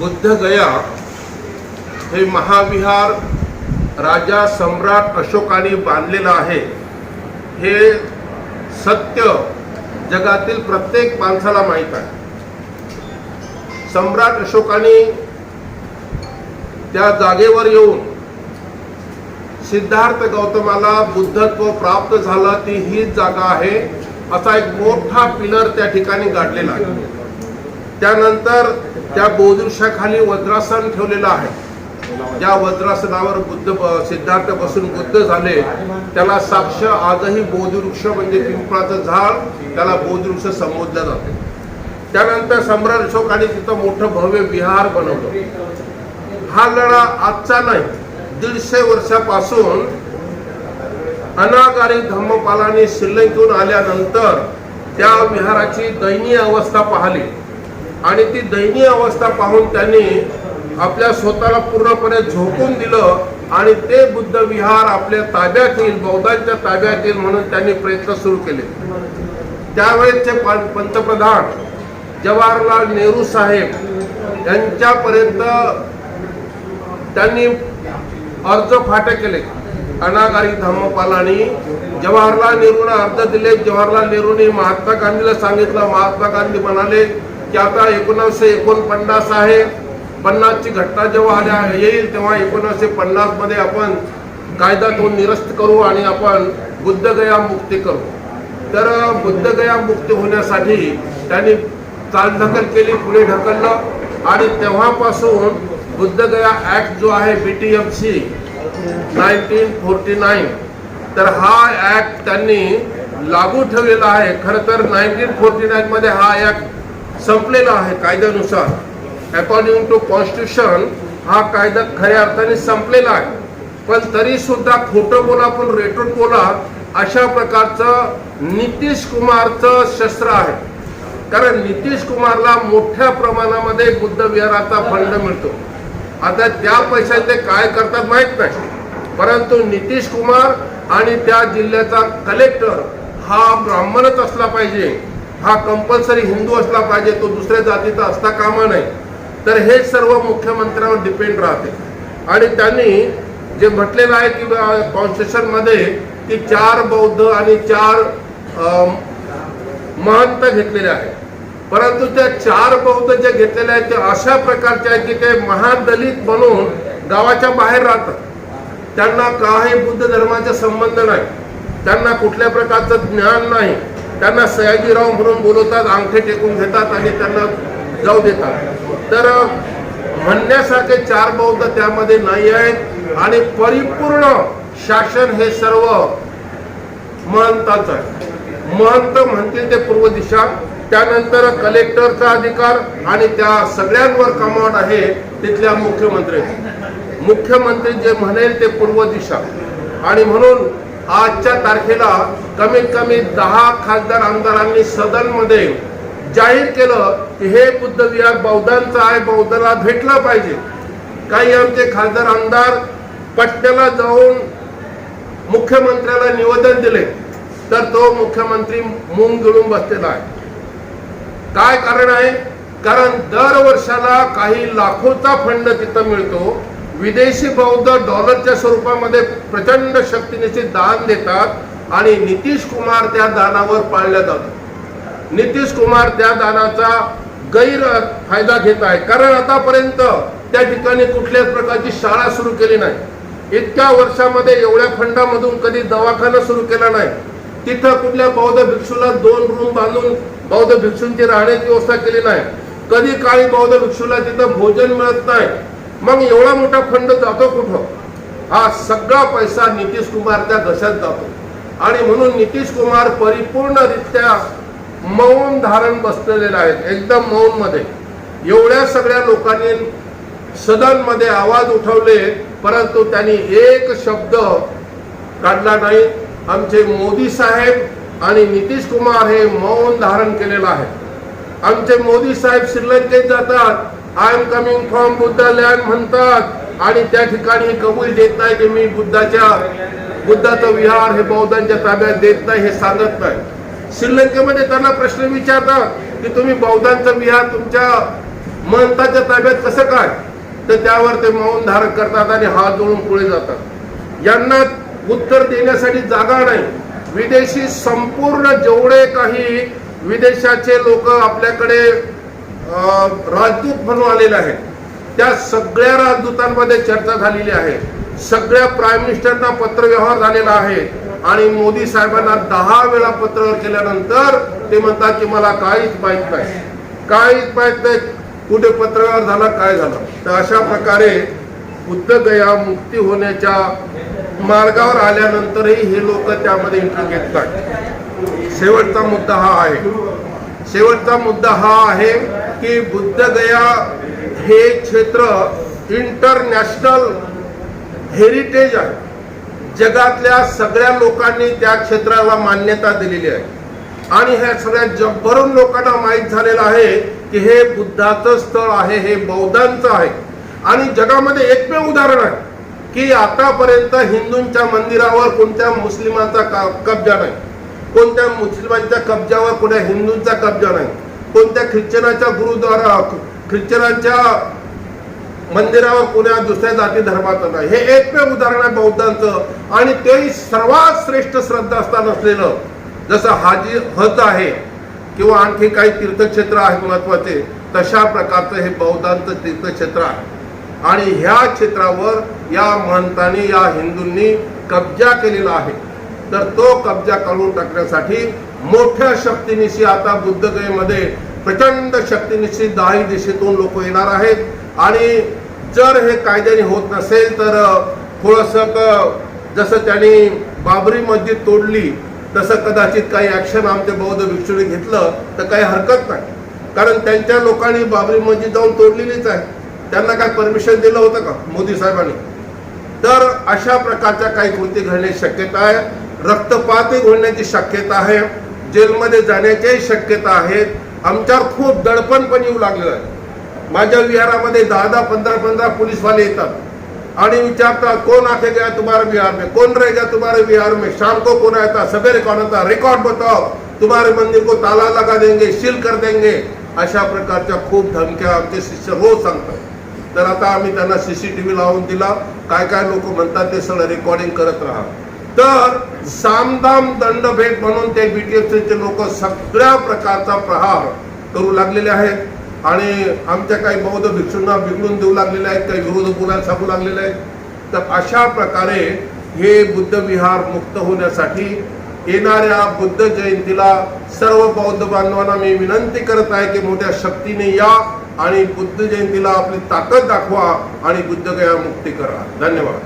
बुद्धगया हे महाविहार राजा सम्राट अशोकाने बांधलेलं आहे. हे सत्य जगातील प्रत्येक माणसाला माहीत आहे. सम्राट अशोकाने त्या जागेवर येऊन सिद्धार्थ गौतमाला बुद्धत्व प्राप्त झालं ती हीच जागा आहे असा एक मोठा पिलर त्या ठिकाणी गाडलेला आहे. त्यानंतर त्या बोधवृक्षाखाली वज्रासन ठेवलेलं आहे. ज्या वज्रासनावर बुद्ध सिद्धार्थ बसून बुद्ध झाले त्याला साक्ष आजही बोधवृक्ष म्हणजे पिंपळाचं झाड त्याला बोधवृक्ष संबोधलं जाते. त्यानंतर सम्राट अशोकाने तिथं मोठं भव्य विहार बनवलं. हा लढा आजचा नाही दीडशे वर्षापासून अनागारी धम्मपालाने श्रीलंकेहून आल्यानंतर त्या विहाराची दयनीय अवस्था पाहिली. आणि ती दयनीय अवस्था पाहून त्यांनी आपल्या स्वतःला पूर्णपणे झोकून दिलं आणि ते बुद्ध विहार आपल्या ताब्यात येईल बौद्धांच्या ताब्यात येईल म्हणून त्यांनी प्रयत्न सुरू केले. त्यावेळेसचे पंतप्रधान जवाहरलाल नेहरू साहेब यांच्यापर्यंत त्यांनी अर्ज फाटे केले. अनागारी धम्मपालानी जवाहरलाल नेहरूंना अर्ज दिले. जवाहरलाल नेहरूंनी महात्मा गांधीला सांगितलं. महात्मा गांधी म्हणाले की आता एकोणीसशे एकोणपन्नास आहे. पन्नासची घटना जेव्हा आल्या येईल तेव्हा एकोणीसशे पन्नासमध्ये आपण कायदा तो निरस्त करू आणि आपण बुद्धगया मुक्ती करू. तर बुद्धगया मुक्ती होण्यासाठी त्यांनी चालढकल केली पुढे ढकललं आणि तेव्हापासून बुद्धगया ॲक्ट जो आहे B T M C nineteen forty nine तर हा ॲक्ट त्यांनी लागू ठेवलेला आहे. खरं तर नाईन्टीन फोर्टी नाईनमध्ये हा ॲक्ट संपलेला आहे कायद्यानुसार. अकॉर्डिंग टू कॉन्स्टिट्यूशन हा कायदा खऱ्या अर्थाने संपलेला आहे. पण तरी सुद्धा खोटं बोला पण रेटून बोला अशा प्रकारचं नितीश कुमारचं शस्त्र आहे. कारण नितीश कुमारला मोठ्या प्रमाणामध्ये बुद्ध विहाराचा फंड मिळतो. आता त्या पैशाचे काय करतात माहीत नाही. परंतु नितीश कुमार आणि त्या जिल्ह्याचा कलेक्टर हा ब्राह्मणच असला पाहिजे. हा कंपल्सरी हिंदू असला पाहिजे तो दुसऱ्या जातीचा असता कामा नाही. तर हे सर्व मुख्यमंत्र्यांवर डिपेंड राहते. आणि त्यांनी जे म्हटलेलं आहे की कॉन्स्टिट्युशनमध्ये की चार बौद्ध आणि चार महंत घेतलेले आहेत. परंतु त्या चार बौद्ध जे घेतलेले आहेत ते अशा प्रकारचे आहेत की ते महादलित म्हणून गावाच्या बाहेर राहतात. त्यांना काही बुद्ध धर्माचा संबंध नाही. त्यांना कुठल्या प्रकारचं ज्ञान नाही. त्यांना सयाजीराव म्हणून बोलवतात अंगठे टेकून घेतात आणि त्यांना जाऊ देतात. तर म्हणण्यासारखे चार बौद्ध त्यामध्ये नाही आहेत आणि परिपूर्ण शासन हे सर्व महंताचं आहे. महंत म्हणतील ते पूर्व दिशा. त्यानंतर कलेक्टरचा अधिकार आणि त्या सगळ्यांवर कमांड आहे तिथल्या मुख्यमंत्री. मुख्यमंत्री जे म्हणेल ते पूर्व दिशा. आणि म्हणून आजच्या तारखेला कमीत कमी दहा खासदार आमदारांनी सदनमध्ये जाहीर केलं की हे बुद्धविहार बौद्धांचं आहे बौद्धाला भेटलं पाहिजे. काही आमचे खासदार आमदार पटण्याला जाऊन मुख्यमंत्र्याला निवेदन दिले तर तो मुख्यमंत्री मूंग गिळून बसलेला आहे. काय कारण आहे? कारण दर वर्षाला काही लाखोचा फंड तिथं मिळतो. विदेशी बौद्ध डॉलरच्या स्वरूपामध्ये प्रचंड शक्तीनेचे दान देतात आणि नितीश कुमार त्या दानावर पाळल्या जातात. नितीश कुमार त्या दानाचा गैर फायदा घेत आहे. कारण आतापर्यंत त्या ठिकाणी कुठल्याच प्रकारची शाळा सुरू केली नाही. इतक्या वर्षामध्ये एवढ्या फंडामधून कधी दवाखाना सुरू केला नाही. तिथं कुठल्या बौद्ध भिक्षूला दोन रूम बांधून बौद्ध भिक्षूंची राहण्याची व्यवस्था केली नाही. कधी काळी बौद्ध भिक्षूला तिथं भोजन मिळत नाही. मग एवढा मोठा फंड जातो कुठं? हा सगळा पैसा नितीश कुमारच्या घशात जातो. आणि म्हणून नितीश कुमार परिपूर्णरित्या मौन धारण बसलेले आहेत एकदम मौनमध्ये एवढ्या सगळ्या लोकांनी सदनमध्ये आवाज उठवले परंतु त्यांनी एक शब्द काढला नाही. आमचे मोदी साहेब आणि नितीश कुमार हे मौन धारण केलेलं आहे. आमचे मोदी साहेब श्रीलंकेत जातात I am coming from Buddha land म्हणतात. आणि त्या ठिकाणी कबूल देत नाही की मी बुद्धाच्या बुद्धाचं विहार हे बौद्धांच्या ताब्यात देत नाही हे सांगत नाही. श्रीलंकेमध्ये त्यांना प्रश्न विचारतात की तुम्ही बौद्धांचं विहार तुमच्या महंताच्या ताब्यात कसं काय? तर त्यावर ते मौन धारण करतात आणि हात जोडून पुढे जातात. यांना उत्तर देण्यासाठी जागा नाही. विदेशी संपूर्ण जेवढे काही विदेशाचे लोक आपल्याकडे राजदूत म्हणून आलेले आहेत. त्या सगळ्या राजदूतांमध्ये चर्चा झालेली आहे. सगळ्या प्राईम मिनिस्टरना पत्रव्यवहार झालेला आहे. आणि मोदी साहेबांना दहा वेळा पत्र केल्यानंतर ते म्हणतात की मला काहीच माहीत नाही. काहीच माहीत नाही कुठे पत्रव्यवहार झाला काय झालं. तर अशा प्रकारे बुद्ध गया मुक्ती होण्याच्या मार्गावर आल्यानंतरही हे लोक त्यामध्ये इंटरेस्ट घेत शेवटचा मुद्दा हा आहे. शेवटचा मुद्दा हा आहे की बुद्धगया हे क्षेत्र इंटरनॅशनल हेरिटेज आहे. जगातल्या सगळ्या लोकांनी त्या क्षेत्राला मान्यता दिलेली आहे. आणि ह्या सगळ्या जगभरून लोकांना माहीत झालेलं आहे की हे बुद्धाचं स्थळ आहे हे बौद्धांचं आहे. आणि जगामध्ये एकमेव उदाहरण आहे की आतापर्यंत हिंदूंच्या मंदिरावर कोणत्या मुस्लिमांचा का- कब्जा नाही. कोणत्या मुस्लिमांच्या कब्जावर कोणत्या हिंदूंचा कब्जा नाही. कोणत्या ख्रिश्चनाच्या गुरुद्वारा ख्रिश्चनांच्या मंदिरावर कोणा दुसऱ्या जाती धर्माचं नाही. हे एकमेव उदाहरण आहे बौद्धांचं. आणि तेही सर्वात श्रेष्ठ श्रद्धास्थान असलेलं जसं हाजी हज आहे किंवा आणखी काही तीर्थक्षेत्र आहेत महत्त्वाचे तशा प्रकारचं हे बौद्धांचं तीर्थक्षेत्र आहे. आणि ह्या क्षेत्रावर या महंतांनी या हिंदूंनी कब्जा केलेला आहे. तर तो कब्जा काढून टाकण्यासाठी मोठ्या शक्तीनिशी आता बुद्धगयेमध्ये प्रचंड शक्तीनिशी दाही दिशेतून लोक येणार आहेत. आणि जर हे कायद्याने होत नसेल तर थोडस जसं त्यांनी बाबरी मस्जिद तोडली तसं कदाचित काही ऍक्शन आमच्या बौद्ध भिक्षूने घेतलं तर काही हरकत नाही. कारण त्यांच्या लोकांनी बाबरी मस्जिद जाऊन तोडलेलीच आहे. त्यांना काय परमिशन दिलं होतं का मोदी साहेबांनी? तर अशा प्रकारच्या काही कृती घडण्याची शक्यता आहे. रक्तपातही घडण्याची शक्यता आहे. जेलमध्ये जाण्याच्याही शक्यता आहेत. आमच्यावर खूप दडपण पण येऊ लागलेलं आहे. माझ्या विहारामध्ये दहा दहा पंधरा पंधरा पोलीसवाले येतात. आणि विचारतात कोण आके गया तुम्हारे बिहार में? कौन रह गया तुम्हारे बिहार में? शाम को कौन आया था सवेरे कौन आता. बताओ. तुम्हारे मंदिर को ताला लगा देंगे सील कर देंगे. अशा प्रकारच्या खूप धमक्या आमचे शिष्य रोज सांगतात. तर आता आम्ही त्यांना सी सी टी व्ही लावून दिला. काय काय लोक म्हणतात ते सगळं रेकॉर्डिंग करत राहा. तर सामदाम दंडभेद म्हणून ते बी टी बीटीएसचे लोक सगळ्या प्रकारचा प्रहार करू लागलेले आहेत. आणि आमच्या काही बौद्ध भिक्षूंना बिघडून देऊ लागलेले आहेत काही विरोध पुन्हा सांगू लागलेले आहेत. तर अशा प्रकारे हे बुद्ध विहार मुक्त होण्यासाठी येणाऱ्या बुद्ध जयंतीला सर्व बौद्ध बांधवांना मी विनंती करत आहे की मोठ्या शक्तीने या आणि बुद्ध जयंतीला आपली ताकद दाखवा आणि बुद्धगया मुक्ती करा. धन्यवाद.